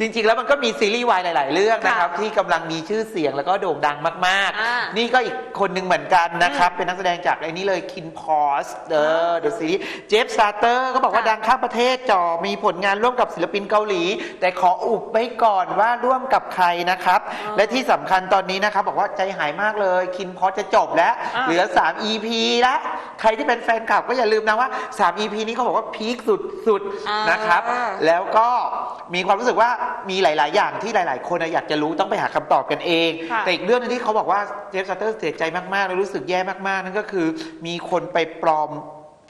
จริงๆ แล้วมันก็มีซีรีส์วายหลายๆ เรื่องนะครับค่ะที่กำลังมีชื่อเสียงแล้วก็โด่งดังมากอ่าๆนี่ก็อีกคนหนึ่งเหมือนกันนะครับ เป็นนักแสดงจากไอ้นี้เลยคินพอสเดอเดอะซีรีส์เจฟซาเตอร์ก็บอกว่าค่ะดังข้ามประเทศจอมีผลงานร่วมกับศิลปินเกาหลี แต่ขออุบไว้ก่อนว่าร่วมกับใครนะครับอ๋อและที่สำคัญตอนนี้นะครับบอกว่าใจหายมากเลยคินพอสจะจบแล้วอ่าเหลือ 3 EP แล้ว ใครที่เป็นแฟนคลับก็อย่าลืมนะว่า3 EP นี้เขาบอกว่าพีคสุดๆนะครับอ่าแล้วก็มีความรู้สึกว่ามีหลาย ๆ อย่างที่หลาย ๆ คนอะอยากจะรู้ต้องไปหาคำตอบกันเองค่ะแต่อีกเรื่องหนึงที่เขาบอกว่าเจฟซัตเตอร์เสียใจมากๆและรู้สึกแย่มากๆ นั่นก็คือ มีคนไปปลอม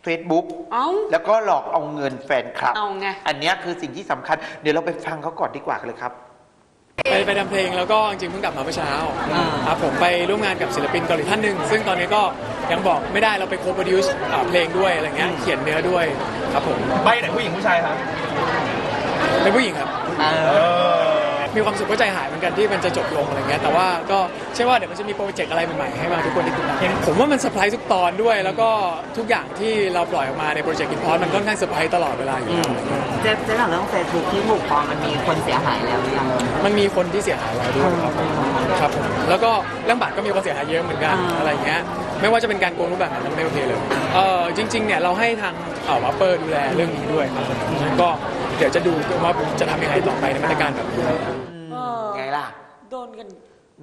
Facebook เอ้าแล้วก็หลอกเอาเงินแฟนคลับ เอาไง อันเนี้ยคือสิ่งที่สำคัญ เดี๋ยวเราไปฟังเขาก่อนดีกว่าเลยครับ ไปไปทำเพลงแล้วก็จริงๆเพิ่งกลับมาเมื่อเช้าครับผมไปร่วมงานกับศิลปินเกาหลีท่านหนึ่งซึ่งตอนนี้ก็ ยังบอกไม่ได้เราไปโคโปรดิวส์เพลงด้วยอะไรเงี้ยเขียนเนื้อด้วยครับผมใบไหนผู้หญิงผู้ชายครับเป็นผู้หญิงครับ มีความสุขก็ใจหายเหมือนกันที่มันจะจบลงอะไรเงี้ยแต่ว่าก็เชื่อว่าเดี๋ยวมันจะมีโปรเจกต์อะไรใหม่ๆให้มาทุกคนได้ติดตามผมว่ามันเซอร์ไพรส์ทุกตอนด้วย แล้วก็ทุกอย่างที่เราปล่อยออกมาในโปรเจกต์กินพอสมันค่อนข้างเซอร์ไพรส์ตลอดเวลาอยู่แล้วอะไรเงี้ยเจ๊เจ๊ถามเรื่องเฟซบุ๊กที่ถูกปลอมมันมีคนเสียหายแล้วหรือยังมันมีคนที่เสียหายแล้วด้วยครับผมครับผมแล้วก็เรื่องบัตรก็มีคนเสียหายเยอะเหมือนกันอ่าอะไรเงี้ยไม่ว่าจะเป็นการโกงรูปแบบไหนมันไม่โอเคเลยเออจริงๆเนี่ยเราให้ทางเอ่อวัปเปอร์ดูแลเรื่องนี้ด้วยครับผมก็เดี๋ยวจะดูว่าจะทำยังไงต่อไปในมาตรการแบบนี้เออไงล่ะ โดนกัน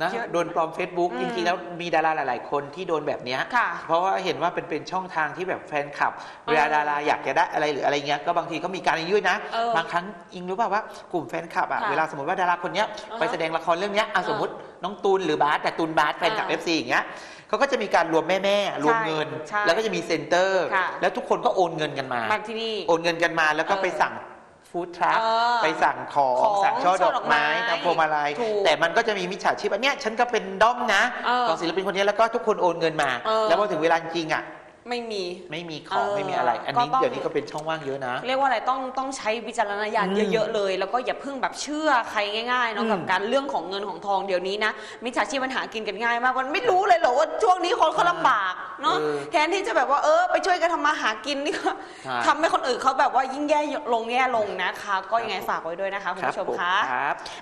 นะเยอะโดนปลอม Facebook อืมจริงๆแล้วมีดาราหลาย ๆ คนที่โดนแบบเนี้ยค่ะเพราะว่าเห็นว่าเป็นเป็นช่องทางที่แบบแฟนคลับเวลาเออดาราอยากจะได้อะไรหรืออะไรเงี้ยก็บางทีก็มีการยื่นนะ เออบางครั้งอิงรู้ป่าวว่ากลุ่มแฟนคลับอะค่ะเวลาสมมติว่าดาราคนเนี้ยอ่าฮะไปแสดงละครเรื่องเนี้ยอะเออสมมติน้องตูนหรือบาสแต่ตูนบาสแฟนคลับ อ่า FC อย่างเงี้ยเขาก็จะมีการรวมแม่ๆรวมเงิน ใช่แล้วก็จะมีเซ็นเตอร์ ค่ะ แล้วทุกคนก็โอนเงินกันมา มาที่นี่ โอนเงินกันมาแล้วก็เออไปสั่ง ฟู้ดทรัคเออไปสั่งของของสั่งช่อช่ดออกดอกไม้ไม้ทำพวงมาลัยถูกแต่มันก็จะมีมิจฉาชีพอันเนี้ยฉันก็เป็นด้อมนะเออของศิลปินคนนี้แล้วก็ทุกคนโอนเงินมา เออแล้วพอถึงเวลาจริงอะ ไม่มี ไม่มีของเออไม่มีอะไร อันนี้ก็ต้อง เดี๋ยวนี้ก็เป็นช่องว่างเยอะนะ เรียกว่าอะไรต้องต้องใช้วิจารณญาณอืมเยอะๆเลย แล้วก็อย่าเพิ่งแบบเชื่อใครง่ายๆเนาะอืม กับการเรื่องของเงินของทองเดี๋ยวนี้นะมิจฉาชีพมันหากินกันง่ายมากมันไม่รู้เลยเหรอว่าช่วงนี้คนเขาลำบากเนาะเออแทนที่จะแบบว่าเออไปช่วยกันทำมาหากินนี่ก็ใช่ ทำให้คนอื่นเขาแบบว่ายิ่งแย่ลงแย่ลงนะคะ ก็ยังไงฝากไว้ด้วยนะคะคุณผู้ชมผมคะ ครับ